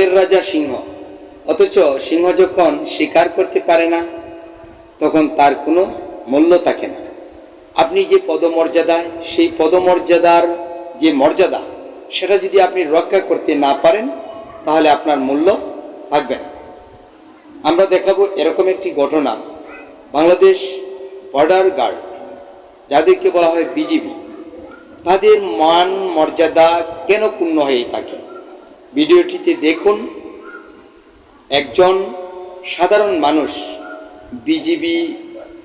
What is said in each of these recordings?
বনের রাজা সিংহ। অথচ সিংহ যখন শিকার করতে পারে না, তখন তার কোনো মূল্য থাকে না। আপনি যে পদমর্যাদায় সেই পদমর্যাদার যে মর্যাদা, সেটা যদি আপনি রক্ষা করতে না পারেন, তাহলে আপনার মূল্য থাকবে না। আমরা দেখাবো এরকম একটি ঘটনা, বাংলাদেশ বর্ডার গার্ড, যাদেরকে বলা হয় বিজিবি। তাদের মান মর্যাদা কেন পূর্ণ হয়ে থাকে? ভিডিওটিতে দেখুন একজন সাধারণ মানুষ বিজিবি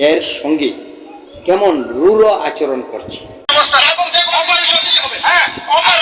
এর সঙ্গে কেমন রূঢ় আচরণ করছে। এবং দেখো অপারেশন দিতে হবে হ্যাঁ অপার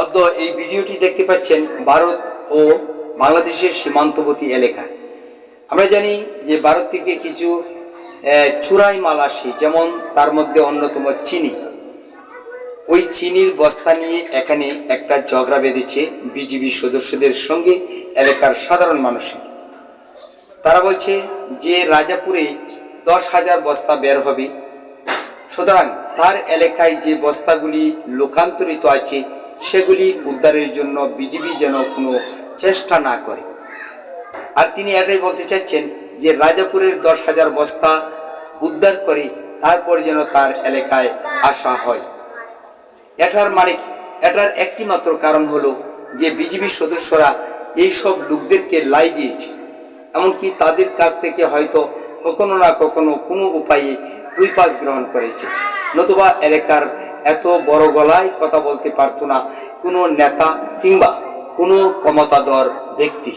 অদ্য এই ভিডিওটি দেখতে পাচ্ছেন ভারত ও বাংলাদেশের সীমান্তবর্তী এলাকা। আমরা জানি যে ভারত থেকে কিছু চূড়াই মাল আসে, যেমন তার মধ্যে অন্যতম চিনি। চিনির বস্তা নিয়ে এখানে একটা ঝগড়া বেঁধেছে বিজিবি সদস্যদের সঙ্গে এলাকার সাধারণ মানুষের। তারা বলছে যে রাজাপুরে দশ হাজার বস্তা বের হবে। সুতরাং তার এলাকায় যে বস্তাগুলি লোকান্তরিত আছে, সেগুলি উদ্ধারের জন্য বিজিবি যেন কোনো চেষ্টা না করে। আর তিনি এটাই বলতে চাচ্ছেন যে রাজাপুরের দশ হাজার বস্তা উদ্ধার করে তারপর যেন তার এলাকায় আসা হয়। এটার মানে কি এটার একটি মাত্র কারণ হলো যে বিজিবি সদস্যরা এই সব লোকদেরকে লাই দিয়েছে। এমনকি তাদের কাছ থেকে হয়তো কখনো না কখনো কোনো উপায়ে দুই পাস গ্রহণ করেছে। নতুবা এলাকার এত বড় গলায় কথা বলতে পারতো না কোনো নেতা কিংবা কোনো ক্ষমতাধর ব্যক্তি।